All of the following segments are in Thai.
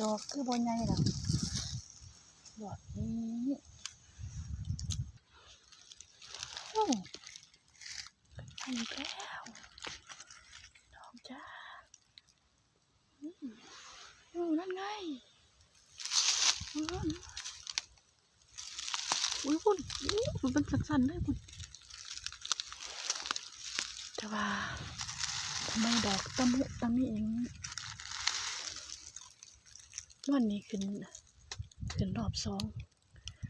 ดอกคือบอลใหญ่หรอกดอกนี้โอ้ไปอีกแล้วดอกจ้าอืมโอ้นั่นไงอุ้ยคุณอุ้ยมันเป็นสั่นๆเลยคุณแต่ว่าทำไมดอกตะมุตะมิอง วันนี้ขึ้นขึ้นรอบสอง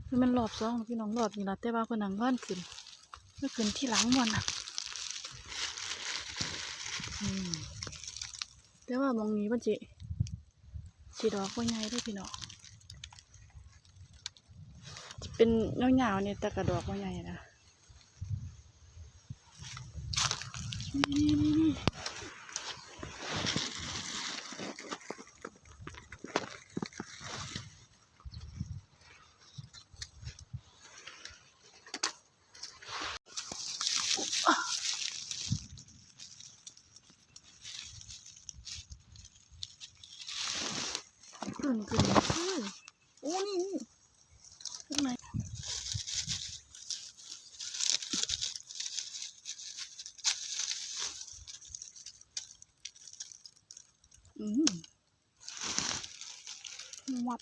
คือมันรอบสองพี่น้องรอบนี่ละแต่ว่าคนนังวันขึ้นเมื่อขึ้นที่หลังวันอะแต่ว่ามองนี้มันจิสีดอกว่าไงด้วยพี่น้องจะเป็นเงาๆเนี่ยแต่กระดอกว่าไงนะนี่นี่นี่ ขึ้นขึ้นขึ้นโอ้นี่นี่ข้างในอืมวับ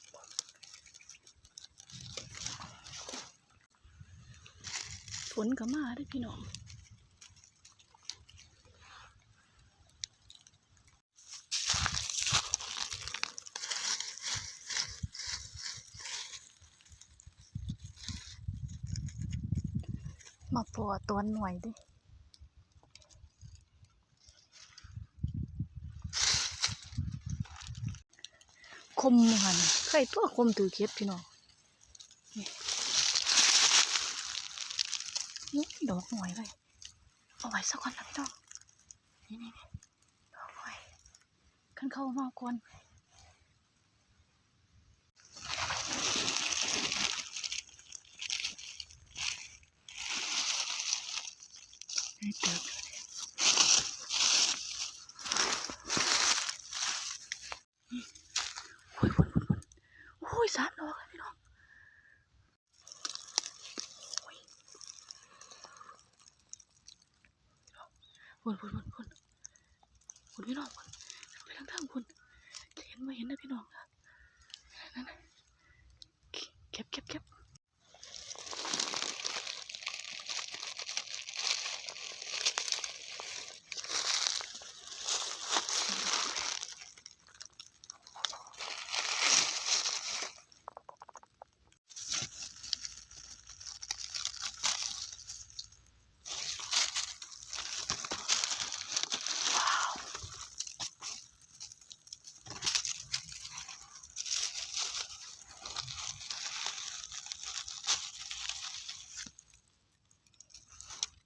ฝนก็มาเด้วยพี่น้อง มาปอตัวหน่วยดิคมหันใครตัวคมถือเคล็ดพี่น้องนี่ดอกหน่วยเลยเอาไว้สักคนนะพี่น้องนี่นี่นี่ดอกหน่วยขันเข้ามาก่อนเติบนี่โอ้ยวนวนวนโอ้ ยสามดอกเลยพี่น้องพุ่นพุ่นวนวนพุ่นพี่น้องพุ่นไปทางทางพุ่นจะเห็นไม่เห็นนะพี่น้องครับนน่ะเก็บเก็บเก็บ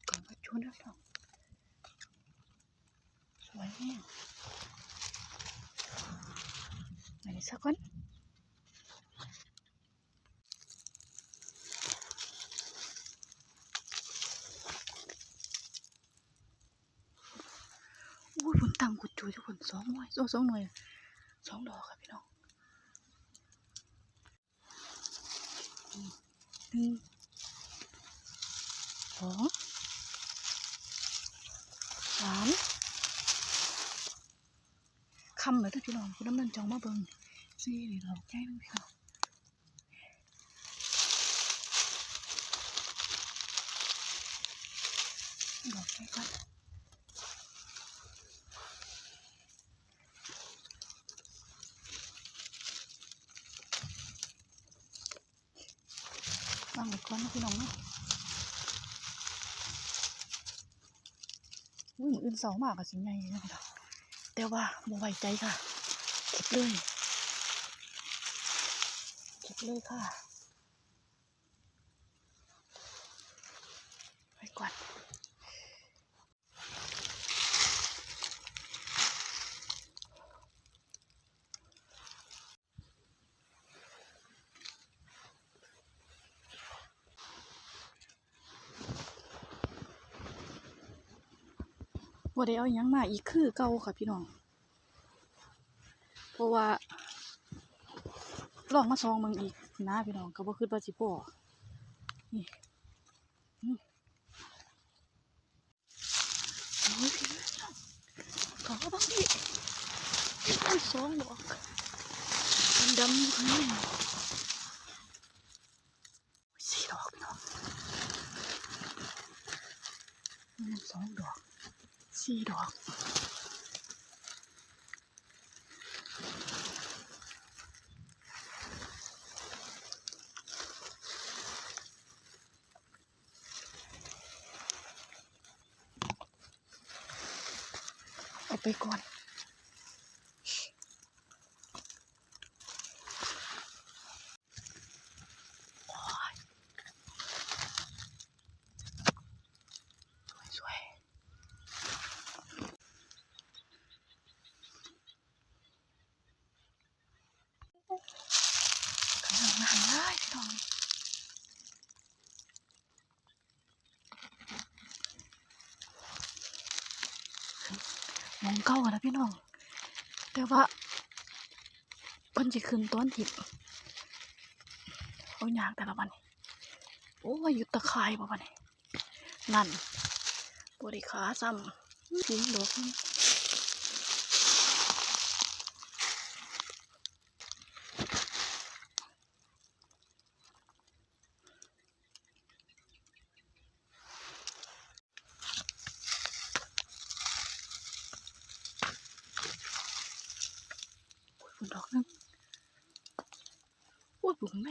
ก่อนมาชวนแล้วเรา สวยแน่ไหนสักคนอุ้ยผลตังกุดจุยทุกคนสองหน่วยโอ้สองหน่วยสองดอกครับพี่น้องหนึ่งสองสาม คำเลยทุกพี่น้องคุณน้ำมันจองมาเบิ่งซี่นี่เราแก้ดูพี่น้องดอก แต่ว่าเบสิงใหญ่เลยนะแต่ว่าบ่ไว้ใจค่ะเก็บเลยเก็บเลยค่ะไว้ก่อน บ่ได้เอาหยังมาอีกคือเก่าค่ะพี่น้อง เพราะว่าลองมาซองมึงอีกนะพี่น้องก็บ่คิดว่าสิพอนี่โอ้ยพี่น้องขอบ้างพี่โอ้ยสองดอกมันดำอยู่ข้างในโอ้ยสี่ดอกพี่น้องมันสองดอก สี่ดอกเอาไปก่อน โอ้ยสวยๆกำลั งนั่งเลยพี่น้องมองเก้ากันนะพี่น้อง แต่ว่าเพิ่นจะขึ้นต้นทิพย์เอายางแต่ละวันโอ้ยอยู่ตะคร่บ่วันนี้นั่นบริขาซ้ำทิ้งดอกนี่ฝุ่นดอกหนึง โอ้ยปลูกข้างใน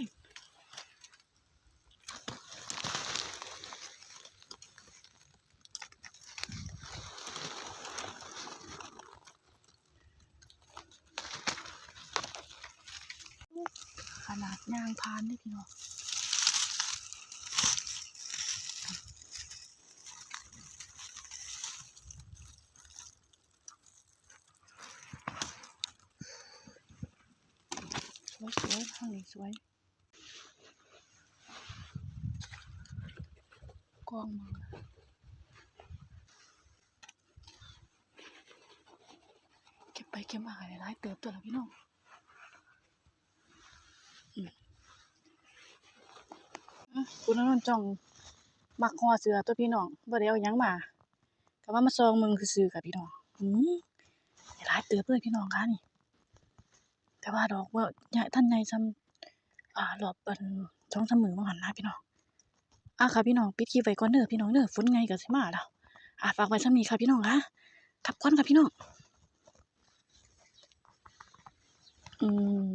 ขนาดยางพานนี่พี่น้องสวย สวยข้างนี้สวย กล้องมาเก็บไปเก็บมาหลายเติบตัวละพี่น้องอืมคุณนนท์จ้องมักฮอเสือตัวพี่น้องบ่ได้เอายังมาก็ว่ามาซองมึงซื่อกับพี่น้องอืมได้หลายเติบเลยพี่น้องค่ะนี่แต่ว่าดอกว่าใหญ่ท่านใหญ่ซ้ำ อ่ารอบอันช่องเสมอมาหั่นนะพี่น้องอะค่ะพี่น้องปิดคลิปไว้ก่อนเด้อพี่น้องเด้อฝนไงกับสิมาแล้วอะฝากไว้ซ้ำนี้ค่ะพี่น้องค่ะขับก้อนค่ะพี่น้องอืม